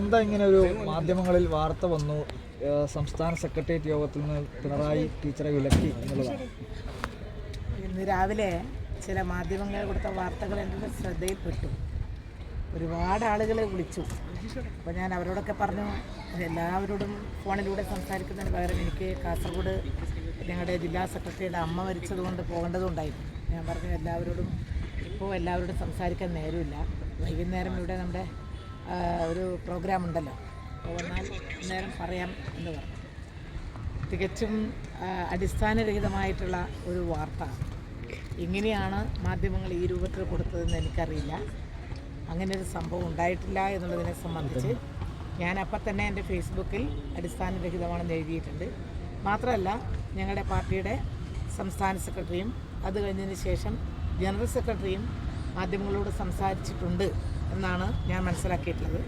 എന്താ ഇങ്ങനെ ഒരു മാധ്യമങ്ങളിൽ വാർത്ത വന്നു? സംസ്ഥാന സെക്രട്ടേറിയറ്റ് യോഗത്തിൽ നിന്ന് പിണറായി ടീച്ചറെ വിലക്കി എന്നുള്ളതാണ്. ഇന്ന് രാവിലെ ചില മാധ്യമങ്ങൾ കൊടുത്ത വാർത്തകൾ എന്റെ ശ്രദ്ധയിൽപ്പെട്ടു. ഒരുപാട് ആളുകളെ വിളിച്ചു. അപ്പോൾ ഞാൻ അവരോടൊക്കെ പറഞ്ഞു എല്ലാവരോടും ഫോണിലൂടെ സംസാരിക്കുന്നതിന് പകരം എനിക്ക് കാസർഗോഡ് ഞങ്ങളുടെ ജില്ലാ സെക്രട്ടറിയുടെ അമ്മ മരിച്ചതുകൊണ്ട് പോകേണ്ടതുണ്ടായിരുന്നു. ഞാൻ പറഞ്ഞു എല്ലാവരോടും ഇപ്പോൾ എല്ലാവരോടും സംസാരിക്കാൻ നേരമില്ല. വൈകുന്നേരം ഇവിടെ നമ്മുടെ ഒരു പ്രോഗ്രാം ഉണ്ടല്ലോ. വന്നാൽ നേരം പറയാം എന്ന് പറഞ്ഞു. തികച്ചും അടിസ്ഥാനരഹിതമായിട്ടുള്ള ഒരു വാർത്ത. ഇങ്ങനെയാണ് മാധ്യമങ്ങൾ ഈ രൂപത്തിൽ കൊടുത്തതെന്ന് എനിക്കറിയില്ല. അങ്ങനെ ഒരു സംഭവം ഉണ്ടായിട്ടില്ല എന്നുള്ളതിനെ സംബന്ധിച്ച് ഞാൻ അപ്പം തന്നെ എന്റെ ഫേസ്ബുക്കിൽ അടിസ്ഥാനരഹിതമാണെന്ന് എഴുതിയിട്ടുണ്ട്. മാത്രമല്ല ഞങ്ങളുടെ പാർട്ടിയുടെ സംസ്ഥാന സെക്രട്ടറിയും അത് കഴിഞ്ഞതിന് ശേഷം ജനറൽ സെക്രട്ടറിയും മാധ്യമങ്ങളോട് സംസാരിച്ചിട്ടുണ്ട് എന്നാണ് ഞാൻ മനസ്സിലാക്കിയിട്ടുള്ളത്.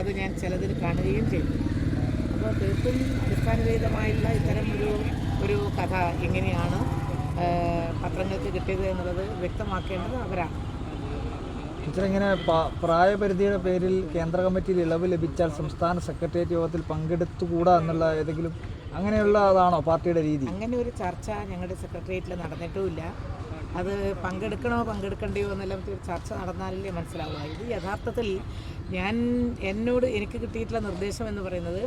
അത് ഞാൻ ചിലതിൽ കാണുകയും ചെയ്തു. അപ്പോൾ തീർത്തും അടിസ്ഥാനരഹിതമായുള്ള ഇത്തരം ഒരു ഒരു കഥ എങ്ങനെയാണ് പത്രങ്ങൾക്ക് കിട്ടിയത് എന്നുള്ളത് വ്യക്തമാക്കേണ്ടത് അവരാണ്. ടീച്ചർ ഇങ്ങനെ പ്രായപരിധിയുടെ പേരിൽ കേന്ദ്ര കമ്മിറ്റിയിൽ ഇളവ് ലഭിച്ചാൽ സംസ്ഥാന സെക്രട്ടേറിയറ്റ് യോഗത്തിൽ പങ്കെടുത്തുകൂടാ എന്നുള്ള ഏതെങ്കിലും അങ്ങനെയുള്ള അതാണോ പാർട്ടിയുടെ രീതി? അങ്ങനെ ഒരു ചർച്ച ഞങ്ങളുടെ സെക്രട്ടേറിയറ്റിൽ നടന്നിട്ടുമില്ല. അത് പങ്കെടുക്കണോ പങ്കെടുക്കണ്ടയോ എന്നെല്ലാം ചർച്ച നടന്നാലല്ലേ മനസ്സിലാവുക. ഇത് യഥാർത്ഥത്തിൽ ഞാൻ എന്നോട് എനിക്ക് കിട്ടിയിട്ടുള്ള നിർദ്ദേശം എന്ന് പറയുന്നത്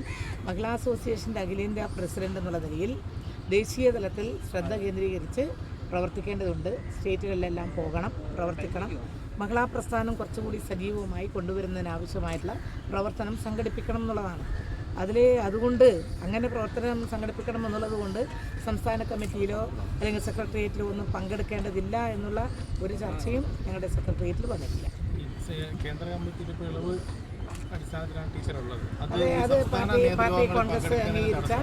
മഹിളാ അസോസിയേഷന്റെ അഖിലേന്ത്യാ പ്രസിഡന്റ് എന്നുള്ള നിലയിൽ ദേശീയ തലത്തിൽ ശ്രദ്ധ കേന്ദ്രീകരിച്ച് പ്രവർത്തിക്കേണ്ടതുണ്ട്. സ്റ്റേറ്റുകളിലെല്ലാം പോകണം പ്രവർത്തിക്കണം. മഹിളാ പ്രസ്ഥാനം കുറച്ചുകൂടി സജീവമായി കൊണ്ടുവരുന്നതിന് ആവശ്യമായിട്ടുള്ള പ്രവർത്തനം സംഘടിപ്പിക്കണം എന്നുള്ളതാണ്. അതിൽ അതുകൊണ്ട് അങ്ങനെ പ്രവർത്തനം സംഘടിപ്പിക്കണം എന്നുള്ളത് കൊണ്ട് സംസ്ഥാന കമ്മിറ്റിയിലോ അല്ലെങ്കിൽ സെക്രട്ടേറിയറ്റിലോ ഒന്നും പങ്കെടുക്കേണ്ടതില്ല എന്നുള്ള ഒരു ചർച്ചയും ഞങ്ങളുടെ സെക്രട്ടേറിയറ്റിൽ വന്നിട്ടില്ല. കേന്ദ്ര ഇളവ് അടിസ്ഥാനത്തിലാണ് ടീച്ചർ ഉള്ളത് അത് അതെ പാർട്ടി പാർട്ടി കോൺഗ്രസ് അംഗീകരിച്ച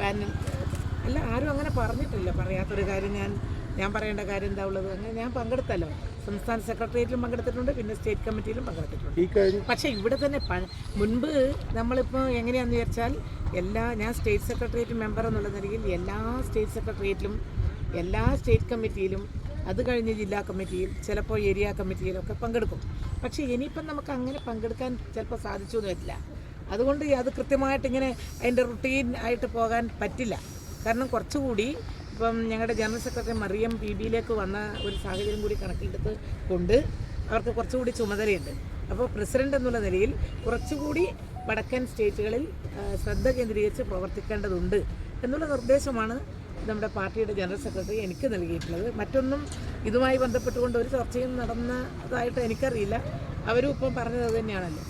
പാനൽ അല്ല ആരും അങ്ങനെ പറഞ്ഞിട്ടില്ല. പറയാത്തൊരു കാര്യം ഞാൻ ഞാൻ പറയേണ്ട കാര്യം എന്താ ഉള്ളത്? അങ്ങനെ ഞാൻ പങ്കെടുത്തല്ലോ. സംസ്ഥാന സെക്രട്ടേറിയറ്റിലും പങ്കെടുത്തിട്ടുണ്ട് പിന്നെ സ്റ്റേറ്റ് കമ്മിറ്റിയിലും പങ്കെടുത്തിട്ടുണ്ട്. പക്ഷേ ഇവിടെ തന്നെ മുൻപ് നമ്മളിപ്പോൾ എങ്ങനെയാണെന്ന് വിചാരിച്ചാൽ എല്ലാ ഞാൻ സ്റ്റേറ്റ് സെക്രട്ടേറിയറ്റ് മെമ്പർ എന്നുള്ള നിലയിൽ എല്ലാ സ്റ്റേറ്റ് സെക്രട്ടേറിയറ്റിലും എല്ലാ സ്റ്റേറ്റ് കമ്മിറ്റിയിലും അത് കഴിഞ്ഞ് ജില്ലാ കമ്മിറ്റിയിൽ ചിലപ്പോൾ ഏരിയ കമ്മിറ്റിയിലൊക്കെ പങ്കെടുക്കും. പക്ഷേ ഇനിയിപ്പം നമുക്ക് അങ്ങനെ പങ്കെടുക്കാൻ ചിലപ്പോൾ സാധിച്ചു എന്ന് വരില്ല. അതുകൊണ്ട് അത് കൃത്യമായിട്ട് ഇങ്ങനെ അതിന്റെ റുട്ടീൻ ആയിട്ട് പോകാൻ പറ്റില്ല. കാരണം കുറച്ചുകൂടി ഇപ്പം ഞങ്ങളുടെ ജനറൽ സെക്രട്ടറി മറിയം പി ബിയിലേക്ക് വന്ന ഒരു സാഹചര്യം കൂടി കണക്കിലെടുത്ത് കൊണ്ട് അവർക്ക് കുറച്ചുകൂടി ചുമതലയുണ്ട്. അപ്പോൾ പ്രസിഡന്റ് എന്നുള്ള നിലയിൽ കുറച്ചുകൂടി വടക്കൻ സ്റ്റേറ്റുകളിൽ ശ്രദ്ധ കേന്ദ്രീകരിച്ച് പ്രവർത്തിക്കേണ്ടതുണ്ട് എന്നുള്ള നിർദ്ദേശമാണ് നമ്മുടെ പാർട്ടിയുടെ ജനറൽ സെക്രട്ടറി എനിക്ക് നൽകിയിട്ടുള്ളത്. മറ്റൊന്നും ഇതുമായി ബന്ധപ്പെട്ടുകൊണ്ട് ഒരു ചർച്ചയും നടന്നതായിട്ട് എനിക്കറിയില്ല. അവരും ഇപ്പം പറഞ്ഞത് തന്നെയാണല്ലോ.